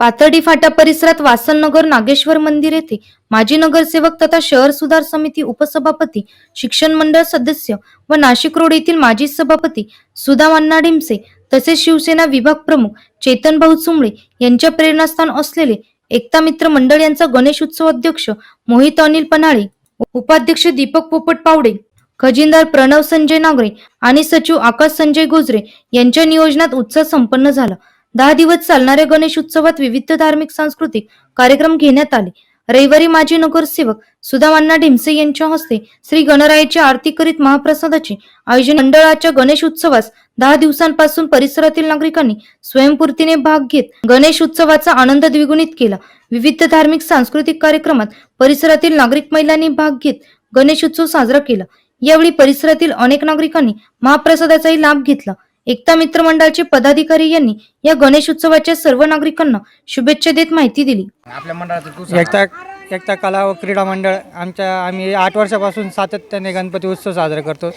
पाथर्डी फाटा परिसरात वासननगर नागेश्वर मंदिर येथे माजी नगरसेवक तथा शहर सुधार समिती उपसभापती शिक्षण मंडळ सदस्य व नाशिक रोड येथील माजी सभापती सुधा मन्ना डिमसे तसेच शिवसेना विभाग प्रमुख चेतन भाऊ चुंबळे यांच्या प्रेरणास्थान असलेले एकता मित्र मंडळ यांचा गणेश उत्सव अध्यक्ष मोहित अनिल पन्हाळे उपाध्यक्ष दीपक पोपट पावडे खजिनदार प्रणव संजय नागरे आणि सचिव आकाश संजय गोजरे यांच्या नियोजनात उत्सव संपन्न झाला. दहा दिवस चालणाऱ्या गणेश उत्सवात विविध धार्मिक सांस्कृतिक कार्यक्रम घेण्यात आले. रविवारी माजी नगरसेवक सुदामांना ढिमसे यांच्या हस्ते श्री गणरायाची आरती करीत महाप्रसादाचे आयोजन मंडळाच्या गणेश उत्सवास दहा दिवसांपासून परिसरातील नागरिकांनी स्वयंपूर्तीने भाग घेत गणेश उत्सवाचा आनंद द्विगुणित केला. विविध धार्मिक सांस्कृतिक कार्यक्रमात परिसरातील नागरिक महिलांनी भाग घेत गणेश उत्सव साजरा केला. यावेळी परिसरातील अनेक नागरिकांनी महाप्रसादाचाही लाभ घेतला. एकता मित्र मंडळाचे पदाधिकारी यांनी या गणेश उत्सवाच्या सर्व नागरिकांना शुभेच्छा देत माहिती दिली. आपल्या मंडळाचं तू सांग. एकता एकता कला व क्रीडा मंडळ आमच्या आम्ही आठ वर्षापासून सातत्याने गणपती उत्सव साजरा करतो.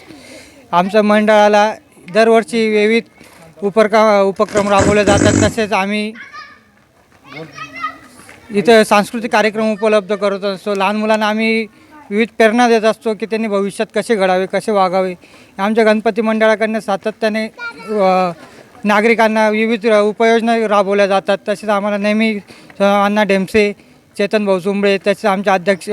आमच्या मंडळाला दरवर्षी विविध उपक्रम उपक्रम राबवले जातात. तसेच आम्ही इथं सांस्कृतिक कार्यक्रम उपलब्ध करत असतो. लहान मुलांना आम्ही विविध प्रेरणा देत असतो की त्यांनी भविष्यात कसे घडावे कसे वागावे. आमच्या गणपती मंडळाकडनं सातत्याने नागरिकांना विविध उपाययोजना राबवल्या जातात. तसेच आम्हाला नेहमी अण्णा ढेमसे चेतन भाऊ चुंबळे तसेच आमचे अध्यक्ष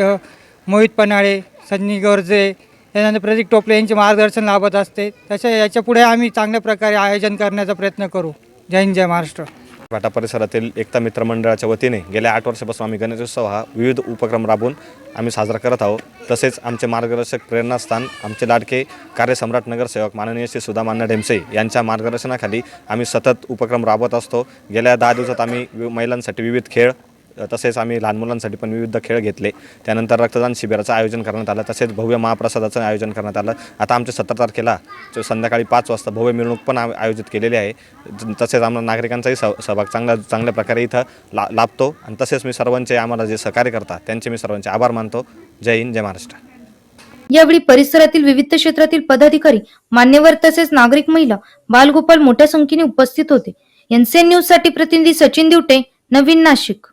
मोहित पन्हाळे सन्नी गोरजे यानंतर प्रतीक टोपले यांचे मार्गदर्शन लाभत असते. तसे याच्यापुढे आम्ही चांगल्या प्रकारे आयोजन करण्याचा प्रयत्न करू. जय हिंद जय महाराष्ट्र. फाटा परिसरातील एकता मित्र मंडळाच्या वतीने गेल्या आठ वर्षापासून आम्ही गणेशोत्सव हा विविध उपक्रम राबवून आम्ही साजरा करत आहोत. तसेच आमचे मार्गदर्शक प्रेरणास्थान आमचे लाडके कार्यसम्राट नगरसेवक माननीय श्री सुधामान्य ढेमसे यांच्या मार्गदर्शनाखाली आम्ही सतत उपक्रम राबवत असतो. गेल्या दहा दिवसात आम्ही महिलांसाठी विविध खेळ तसेच आम्ही लहान मुलांसाठी पण विविध खेळ घेतले. त्यानंतर रक्तदान शिबिराचं आयोजन करण्यात आलं तसेच भव्य महाप्रसादाचं आयोजन करण्यात आलं. आता आमच्या सतरा तारखेला जो संध्याकाळी पाच वाजता भव्य मिरवणूक पण आयोजित केलेली आहे. ज- तसेच आम्हाला नागरिकांचाही सहभाग चांगला चांगल्या प्रकारे इथं ला लाभतो. आणि तसेच मी सर्वांचे आम्हाला जे सहकार्य करतात त्यांचे मी सर्वांचे आभार मानतो. जय हिंद जय महाराष्ट्र. यावेळी परिसरातील विविध क्षेत्रातील पदाधिकारी मान्यवर तसेच नागरिक महिला बालगोपाल मोठ्या संख्येने उपस्थित होते. एनसीएन न्यूजसाठी प्रतिनिधी सचिन दिवटे नवीन नाशिक.